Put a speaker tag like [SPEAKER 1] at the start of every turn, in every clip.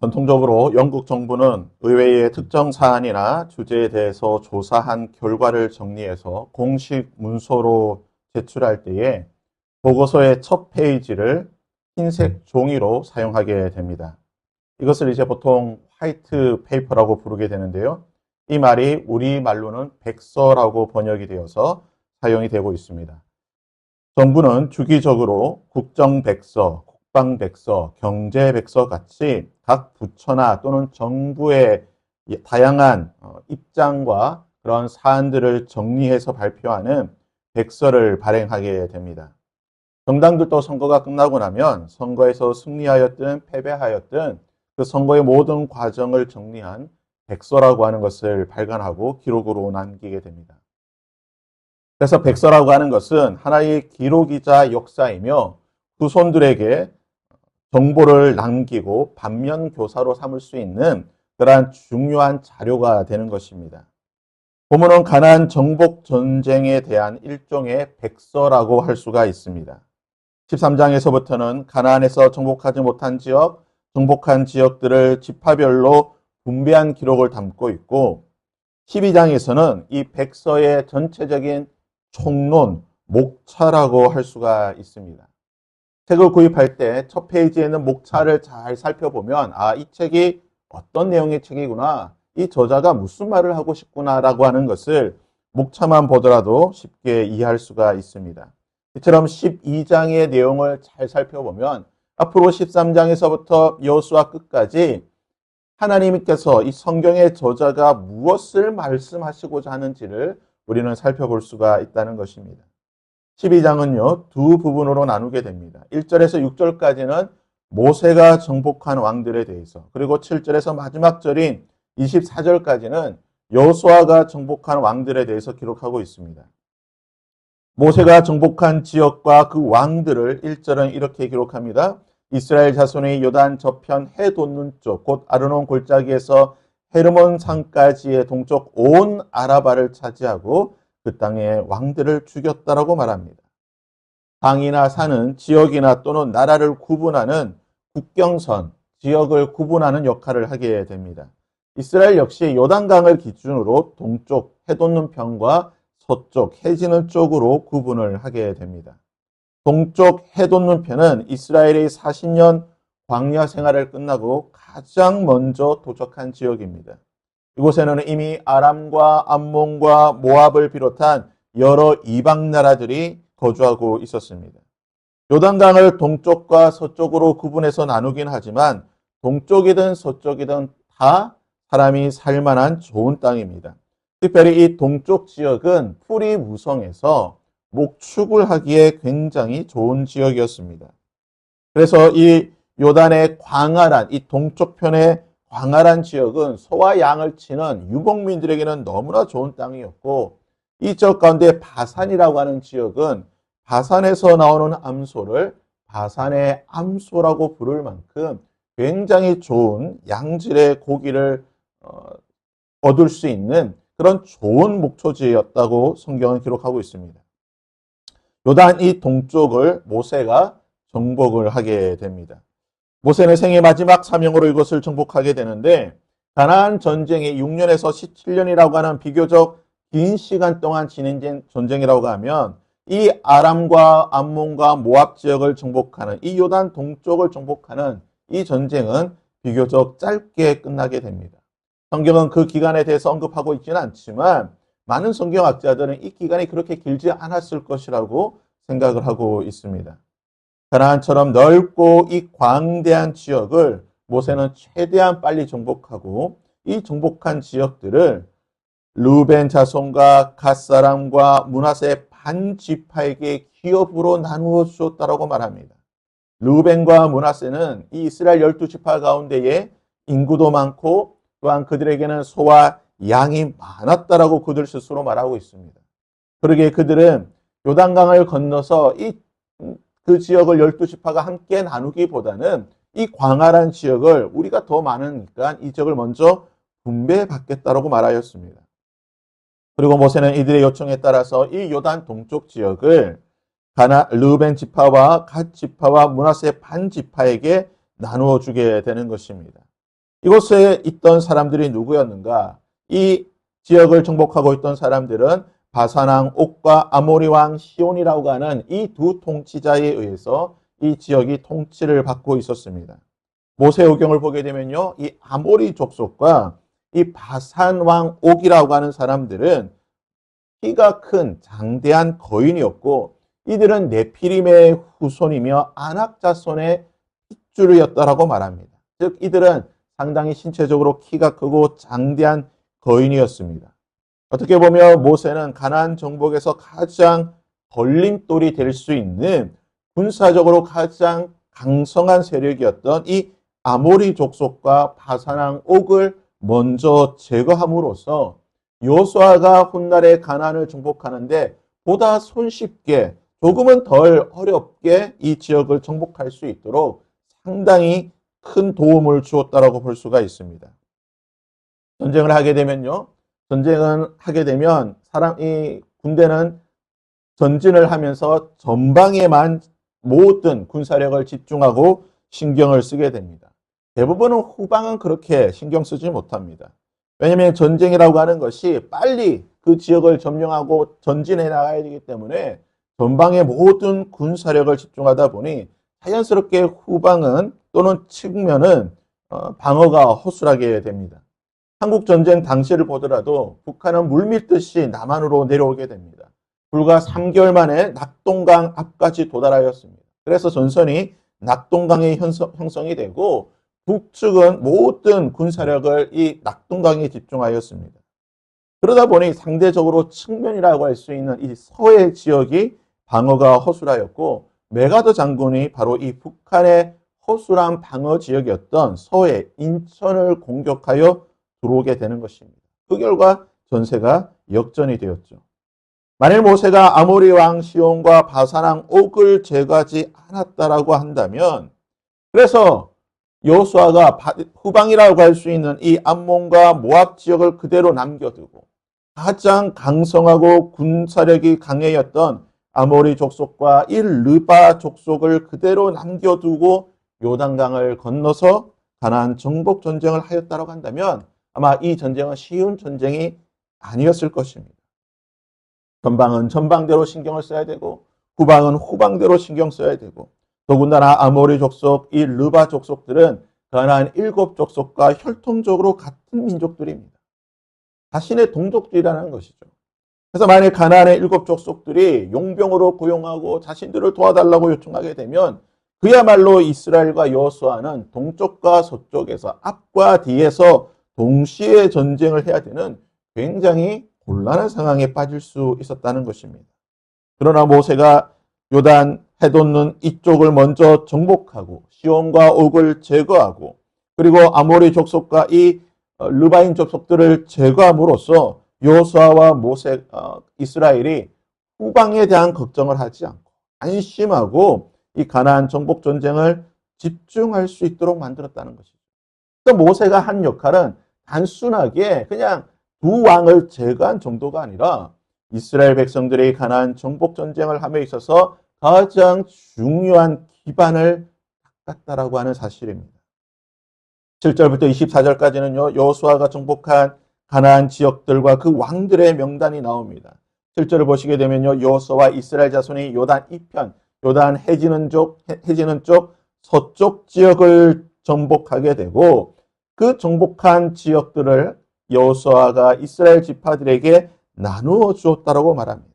[SPEAKER 1] 전통적으로 영국 정부는 의회의 특정 사안이나 주제에 대해서 조사한 결과를 정리해서 공식 문서로 제출할 때에 보고서의 첫 페이지를 흰색 종이로 사용하게 됩니다. 이것을 이제 보통 화이트 페이퍼라고 부르게 되는데요. 이 말이 우리 말로는 백서라고 번역이 되어서 사용이 되고 있습니다. 정부는 주기적으로 국정백서, 국방백서, 경제백서 같이 각 부처나 또는 정부의 다양한 어, 입장과 그런 사안들을 정리해서 발표하는 백서를 발행하게 됩니다. 정당들도 선거가 끝나고 나면 선거에서 승리하였든 패배하였든 그 선거의 모든 과정을 정리한 백서라고 하는 것을 발간하고 기록으로 남기게 됩니다. 그래서 백서라고 하는 것은 하나의 기록이자 역사이며 후손들에게 정보를 남기고 반면 교사로 삼을 수 있는 그러한 중요한 자료가 되는 것입니다. 보면은 가나안 정복 전쟁에 대한 일종의 백서라고 할 수가 있습니다. 13장에서부터는 가나안에서 정복하지 못한 지역, 정복한 지역들을 지파별로 분배한 기록을 담고 있고 12장에서는 이 백서의 전체적인 총론, 목차라고 할 수가 있습니다. 책을 구입할 때 첫 페이지에 있는 목차를 잘 살펴보면 아, 이 책이 어떤 내용의 책이구나. 이 저자가 무슨 말을 하고 싶구나라고 하는 것을 목차만 보더라도 쉽게 이해할 수가 있습니다. 이처럼 12장의 내용을 잘 살펴보면 앞으로 13장에서부터 여수와 끝까지 하나님께서 이 성경의 저자가 무엇을 말씀하시고자 하는지를 우리는 살펴볼 수가 있다는 것입니다. 12장은요, 두 부분으로 나누게 됩니다. 1절에서 6절까지는 모세가 정복한 왕들에 대해서, 그리고 7절에서 마지막 절인 24절까지는 여호수아가 정복한 왕들에 대해서 기록하고 있습니다. 모세가 정복한 지역과 그 왕들을 1절은 이렇게 기록합니다. 이스라엘 자손의 요단 저편 해 돋는 쪽, 곧 아르논 골짜기에서 헤르몬 산까지의 동쪽 온 아라바를 차지하고 그 땅의 왕들을 죽였다라고 말합니다. 강이나 산은 지역이나 또는 나라를 구분하는 국경선, 지역을 구분하는 역할을 하게 됩니다. 이스라엘 역시 요단강을 기준으로 동쪽 해돋는 편과 서쪽 해지는 쪽으로 구분을 하게 됩니다. 동쪽 해돋는 편은 이스라엘의 40년 광야 생활을 끝나고 가장 먼저 도착한 지역입니다. 이곳에는 이미 아람과 암몬과 모압을 비롯한 여러 이방 나라들이 거주하고 있었습니다. 요단강을 동쪽과 서쪽으로 구분해서 나누긴 하지만 동쪽이든 서쪽이든 다 사람이 살만한 좋은 땅입니다. 특별히 이 동쪽 지역은 풀이 무성해서 목축을 하기에 굉장히 좋은 지역이었습니다. 그래서 이 요단의 광활한 이 동쪽 편의 광활한 지역은 소와 양을 치는 유목민들에게는 너무나 좋은 땅이었고 이 지역 가운데 바산이라고 하는 지역은 바산에서 나오는 암소를 바산의 암소라고 부를 만큼 굉장히 좋은 양질의 고기를 어, 얻을 수 있는 그런 좋은 목초지였다고 성경은 기록하고 있습니다. 요단 이 동쪽을 모세가 정복을 하게 됩니다. 모세는 생의 마지막 사명으로 이것을 정복하게 되는데 가나안 전쟁이 6년에서 17년이라고 하는 비교적 긴 시간 동안 진행된 전쟁이라고 하면 이 아람과 암몬과 모압 지역을 정복하는 이 요단 동쪽을 정복하는 이 전쟁은 비교적 짧게 끝나게 됩니다. 성경은 그 기간에 대해서 언급하고 있지는 않지만 많은 성경학자들은 이 기간이 그렇게 길지 않았을 것이라고 생각을 하고 있습니다. 가나안처럼 넓고 이 광대한 지역을 모세는 최대한 빨리 정복하고 이 정복한 지역들을 루벤 자손과 갓 사람과 문하세 반 지파에게 기업으로 나누어 주었다라고 말합니다. 루벤과 문하세는 이 이스라엘 열두 지파 가운데에 인구도 많고 또한 그들에게는 소와 양이 많았다라고 그들 스스로 말하고 있습니다. 그러기에 그들은 요단강을 건너서 이 그 지역을 열두 지파가 함께 나누기보다는 이 광활한 지역을 우리가 더 많으니까 이 지역을 먼저 분배받겠다라고 말하였습니다. 그리고 모세는 이들의 요청에 따라서 이 요단 동쪽 지역을 가나 르벤 지파와 갓 지파와 문하세 반 지파에게 나누어 주게 되는 것입니다. 이곳에 있던 사람들이 누구였는가? 이 지역을 정복하고 있던 사람들은 바사왕 옥과 아모리 왕 시온이라고 하는 이 두 통치자에 의해서 이 지역이 통치를 받고 있었습니다. 모세오경을 보게 되면요. 이 아모리 족속과 이 바산 왕 옥이라고 하는 사람들은 키가 큰 장대한 거인이었고 이들은 네피림의 후손이며 안악 자손의 핏줄이었다라고 말합니다. 즉 이들은 상당히 신체적으로 키가 크고 장대한 거인이었습니다. 어떻게 보면 모세는 가나안 정복에서 가장 걸림돌이 될 수 있는 군사적으로 가장 강성한 세력이었던 이 아모리 족속과 바사랑 옥을 먼저 제거함으로써 요수아가 훗날에 가나안을 정복하는데 보다 손쉽게 조금은 덜 어렵게 이 지역을 정복할 수 있도록 상당히 큰 도움을 주었다라고 볼 수가 있습니다. 전쟁을 하게 되면요. 전쟁을 하게 되면 사람 이 군대는 전진을 하면서 전방에만 모든 군사력을 집중하고 신경을 쓰게 됩니다. 대부분은 후방은 그렇게 신경 쓰지 못합니다. 왜냐하면 전쟁이라고 하는 것이 빨리 그 지역을 점령하고 전진해 나가야 되기 때문에 전방의 모든 군사력을 집중하다 보니 자연스럽게 후방은 또는 측면은 어, 방어가 허술하게 됩니다. 한국 전쟁 당시를 보더라도 북한은 물밀듯이 남한으로 내려오게 됩니다. 불과 3개월 만에 낙동강 앞까지 도달하였습니다. 그래서 전선이 낙동강에 형성이 되고 북측은 모든 군사력을 이 낙동강에 집중하였습니다. 그러다 보니 상대적으로 측면이라고 할 수 있는 이 서해 지역이 방어가 허술하였고 메가더 장군이 바로 이 북한의 허술한 방어 지역이었던 서해 인천을 공격하여 들어오게 되는 것입니다. 그 결과 전세가 역전이 되었죠. 만일 모세가 아모리 왕 시온과 바사랑 옥을 제거하지 않았다라고 한다면 그래서 여호수아가 후방이라고 할 수 있는 이 암몬과 모압 지역을 그대로 남겨두고 가장 강성하고 군사력이 강해였던 아모리 족속과 이 르바 족속을 그대로 남겨두고 요단강을 건너서 가나안 정복 전쟁을 하였다고 한다면 아마 이 전쟁은 쉬운 전쟁이 아니었을 것입니다. 전방은 전방대로 신경을 써야 되고 후방은 후방대로 신경 써야 되고 더군다나 아모리 족속, 이 르바 족속들은 가나안 일곱 족속과 혈통적으로 같은 민족들입니다. 자신의 동족들이라는 것이죠. 그래서 만약 가나안의 일곱 족속들이 용병으로 고용하고 자신들을 도와달라고 요청하게 되면 그야말로 이스라엘과 여호수아는 동쪽과 서쪽에서 앞과 뒤에서 동시에 전쟁을 해야 되는 굉장히 곤란한 상황에 빠질 수 있었다는 것입니다. 그러나 모세가 요단 해돋는 이쪽을 먼저 정복하고 시온과 옥을 제거하고 그리고 아모리 족속과 이 어, 르바인 족속들을 제거함으로써 요수아와 모세 어, 이스라엘이 후방에 대한 걱정을 하지 않고 안심하고 이 가나안 정복 전쟁을 집중할 수 있도록 만들었다는 것이죠. 또 모세가 한 역할은 단순하게 그냥 두 왕을 제거한 정도가 아니라 이스라엘 백성들이 가나안 정복 전쟁을 함에 있어서 가장 중요한 기반을 닦았다라고 하는 사실입니다. 7절부터 24절까지는요. 여호수아가 정복한 가나안 지역들과 그 왕들의 명단이 나옵니다. 7절을 보시게 되면요. 여호수아와 이스라엘 자손이 요단 이편, 요단 해지는 쪽 해지는 쪽 서쪽 지역을 정복하게 되고 그 정복한 지역들을 여호수아가 이스라엘 지파들에게 나누어 주었다라고 말합니다.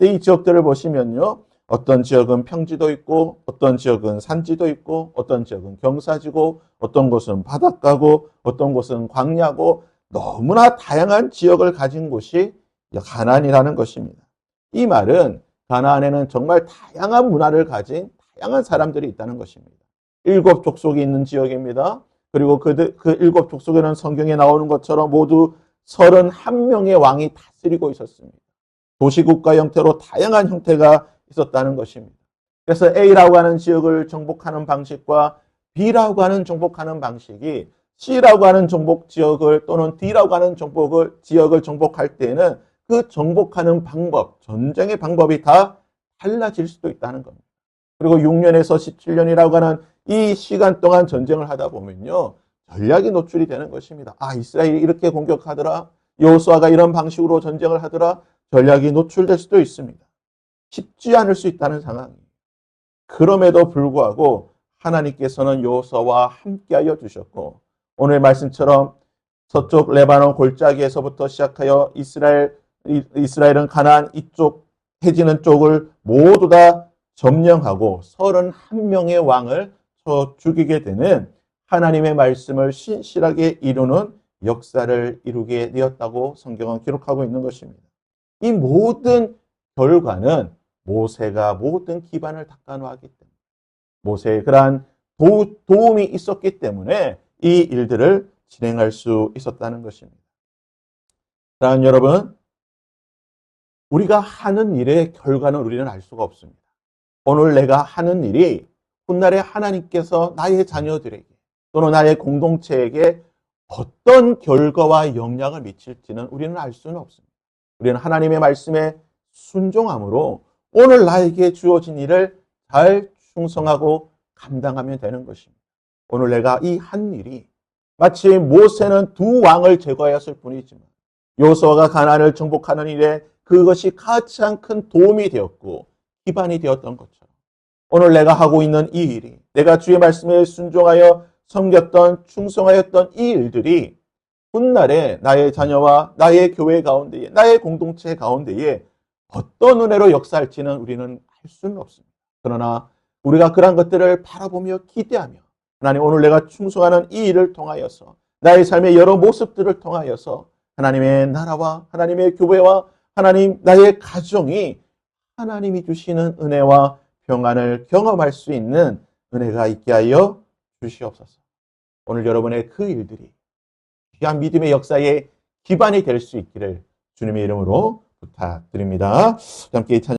[SPEAKER 1] 이 지역들을 보시면요. 어떤 지역은 평지도 있고 어떤 지역은 산지도 있고 어떤 지역은 경사지고 어떤 곳은 바닷가고 어떤 곳은 광야고 너무나 다양한 지역을 가진 곳이 가나안이라는 것입니다. 이 말은 가나안에는 정말 다양한 문화를 가진 다양한 사람들이 있다는 것입니다. 일곱 족속이 있는 지역입니다. 그리고 그, 그 일곱 족속에는 성경에 나오는 것처럼 모두 31명의 왕이 다스리고 있었습니다. 도시국가 형태로 다양한 형태가 있었다는 것입니다. 그래서 A라고 하는 지역을 정복하는 방식과 B라고 하는 정복하는 방식이 C라고 하는 정복 지역을 또는 D라고 하는 정복을 지역을 정복할 때는 그 정복하는 방법, 전쟁의 방법이 다 달라질 수도 있다는 겁니다. 그리고 6년에서 17년이라고 하는 이 시간 동안 전쟁을 하다 보면요. 전략이 노출이 되는 것입니다. 아, 이스라엘이 이렇게 공격하더라. 여호수아가 이런 방식으로 전쟁을 하더라. 전략이 노출될 수도 있습니다. 쉽지 않을 수 있다는 상황이에요. 그럼에도 불구하고 하나님께서는 여호수아와 함께하여 주셨고 오늘 말씀처럼 서쪽 레바논 골짜기에서부터 시작하여 이스라엘 이- 이스라엘은 가나안 이쪽 해지는 쪽을 모두 다 점령하고 31명의 왕을 쳐 죽이게 되는 하나님의 말씀을 신실하게 이루는 역사를 이루게 되었다고 성경은 기록하고 있는 것입니다. 이 모든 결과는 모세가 모든 기반을 닦아놓았기 때문에 모세의 그러한 도, 도움이 있었기 때문에 이 일들을 진행할 수 있었다는 것입니다. 사랑하는 여러분, 우리가 하는 일의 결과는 우리는 알 수가 없습니다. 오늘 내가 하는 일이 훗날에 하나님께서 나의 자녀들에게 또는 나의 공동체에게 어떤 결과와 영향을 미칠지는 우리는 알 수는 없습니다. 우리는 하나님의 말씀에 순종함으로 오늘 나에게 주어진 일을 잘 충성하고 감당하면 되는 것입니다. 오늘 내가 이 한 일이 마치 모세는 두 왕을 제거하였을 뿐이지만 요소가 가나안을 정복하는 일에 그것이 가장 큰 도움이 되었고 기반이 되었던 것처럼 오늘 내가 하고 있는 이 일이 내가 주의 말씀에 순종하여 섬겼던 충성하였던 이 일들이 훗날에 나의 자녀와 나의 교회 가운데에 나의 공동체 가운데에 어떤 은혜로 역사할지는 우리는 할 수는 없습니다. 그러나 우리가 그러한 것들을 바라보며 기대하며 하나님 오늘 내가 충성하는 이 일을 통하여서 나의 삶의 여러 모습들을 통하여서 하나님의 나라와 하나님의 교회와 하나님 나의 가정이 하나님이 주시는 은혜와 평안을 경험할 수 있는 은혜가 있게 하여 주시옵소서. 오늘 여러분의 그 일들이 귀한 믿음의 역사의 기반이 될 수 있기를 주님의 이름으로 부탁드립니다. 함께 찬양